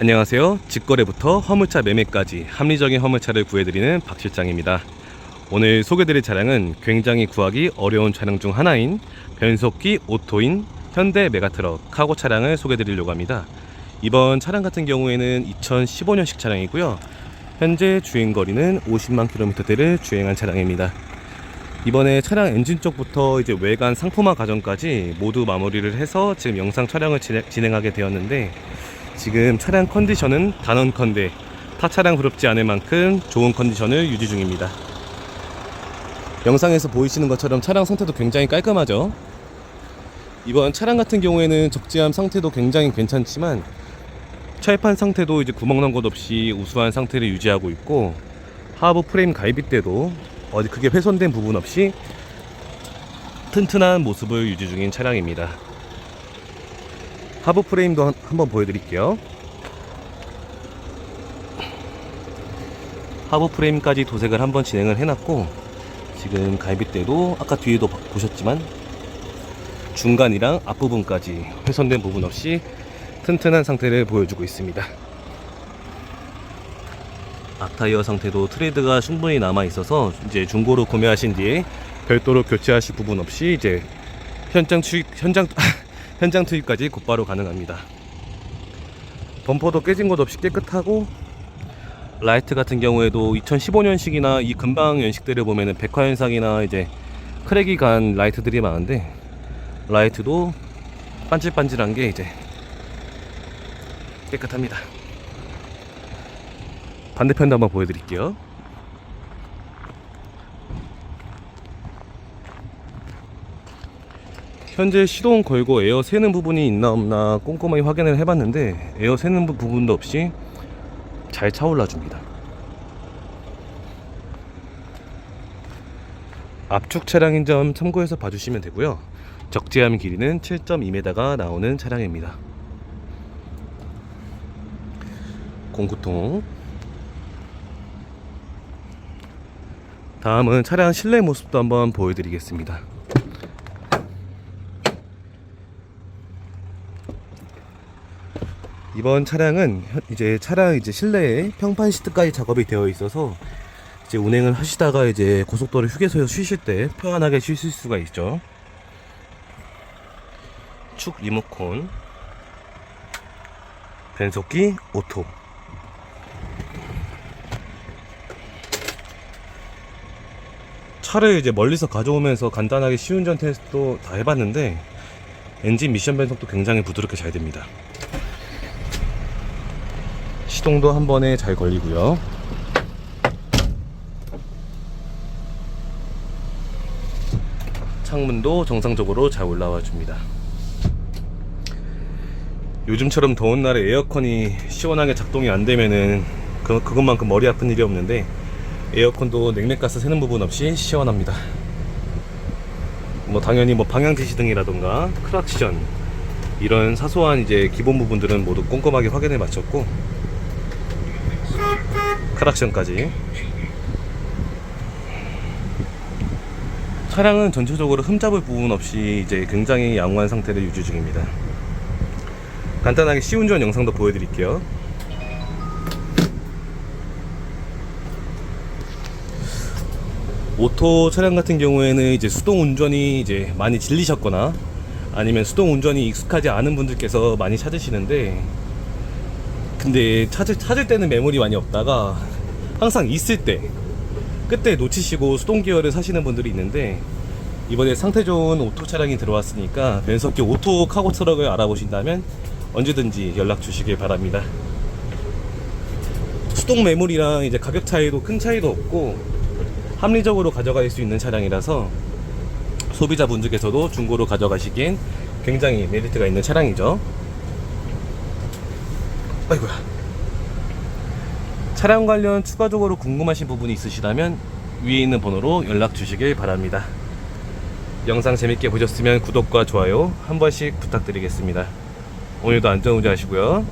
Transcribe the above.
안녕하세요. 직거래부터 화물차 매매까지 합리적인 화물차를 구해드리는 박 실장입니다. 오늘 소개드릴 차량은 굉장히 구하기 어려운 차량 중 하나인 변속기 오토인 현대 메가트럭 카고 차량을 소개드리려고 합니다. 이번 차량 같은 경우에는 2015년식 차량이고요. 현재 주행거리는 50만 킬로미터대를 주행한 차량입니다. 이번에 차량 엔진 쪽부터 이제 외관 상품화 과정까지 모두 마무리를 해서 지금 영상 촬영을 진행- 진행하게 되었는데 지금 차량 컨디션은 단언컨대 타 차량 부럽지 않을 만큼 좋은 컨디션을 유지 중입니다. 영상에서 보이시는 것처럼 차량 상태도 굉장히 깔끔하죠. 이번 차량 같은 경우에는 적재함 상태도 굉장히 괜찮지만 철판 상태도 이제 구멍 난곳 없이 우수한 상태를 유지하고 있고 하부 프레임 가입비 때도 어디 크게 훼손된 부분 없이 튼튼한 모습을 유지 중인 차량입니다. 하부 프레임도 한- 한번 보여드릴게요. 하부 프레임까지 도색을 한번 진행을 해놨고 지금 갈빗대도 아까 뒤에도 봐- 보셨지만 중간이랑 앞부분까지 훼손된 부분 없이 튼튼한 상태를 보여주고 있습니다. 앞타이어 상태도 트레이드가 충분히 남아 있어서 이제 중고로 구매하신 뒤에 별도로 교체하실 부분 없이 이제 현장 투입 현장 현장 투입까지 곧바로 가능합니다. 범퍼도 깨진 것 없이 깨끗하고 라이트 같은 경우에도 2015년식이나 이 근방 연식들을 보면은 백화 현상이나 이제 크랙이 간 라이트들이 많은데 라이트도 반질반질한 게 이제 깨끗합니다. 반대편도 한번 보여드릴게요. 현재 시동 걸고 에어 새는 부분이 있나 없나 꼼꼼하게 확인을 해봤는데 에어 새는 부- 부분도 없이 잘 차올라 줍니다. 압축 차량인 점 참고해서 봐주시면 되고요. 적재함 길이는 7.2m가 나오는 차량입니다. 공구통 다음은 차량 실내 모습도 한번 보여드리겠습니다. 이번 차량은 현- 이제 차량 이제 실내에 평판 시트까지 작업이 되어 있어서 이제 운행을 하시다가 이제 고속도로 휴게소에서 쉬실 때 편안하게 쉬실 수가 있죠. 축 리모콘, 변속기 오토. 차를 이제 멀리서 가져오면서 간단하게 시운전 테스트도 다 해봤는데 엔진 미션 변속도 굉장히 부드럽게 잘 됩니다. 시동도 한 번에 잘 걸리고요. 창문도 정상적으로 잘 올라와 줍니다. 요즘처럼 더운 날에 에어컨이 시원하게 작동이 안 되면은 그, 그것만큼 머리 아픈 일이 없는데 에어컨도 냉매가스 새는 부분 없이 시원합니다. 뭐 당연히 뭐 방향 지시등이라던가 크락션 이런 사소한 이제 기본 부분들은 모두 꼼꼼하게 확인해 마쳤고 크락션까지 차량은 전체적으로 흠잡을 부분 없이 이제 굉장히 양호한 상태를 유지 중입니다. 간단하게 시운전 영상도 보여드릴게요. 오토 차량 같은 경우에는 이제 수동 운전이 이제 많이 질리셨거나 아니면 수동 운전이 익숙하지 않은 분들께서 많이 찾으시는데 근데 찾을, 찾을 때는 매물이 많이 없다가 항상 있을 때 그때 놓치시고 수동 기어를 사시는 분들이 있는데 이번에 상태 좋은 오토 차량이 들어왔으니까 변속기 오토 카고 트럭을 알아보신다면 언제든지 연락 주시길 바랍니다. 수동 매물이랑 이제 가격 차이도 큰 차이도 없고 합리적으로 가져갈 수 있는 차량이라서 소비자분들께서도 중고로 가져가시기엔 굉장히 메리트가 있는 차량이죠. 아이고야. 차량 관련 추가적으로 궁금하신 부분이 있으시다면 위에 있는 번호로 연락 주시길 바랍니다. 영상 재밌게 보셨으면 구독과 좋아요 한 번씩 부탁드리겠습니다. 오늘도 안전운전 하시고요.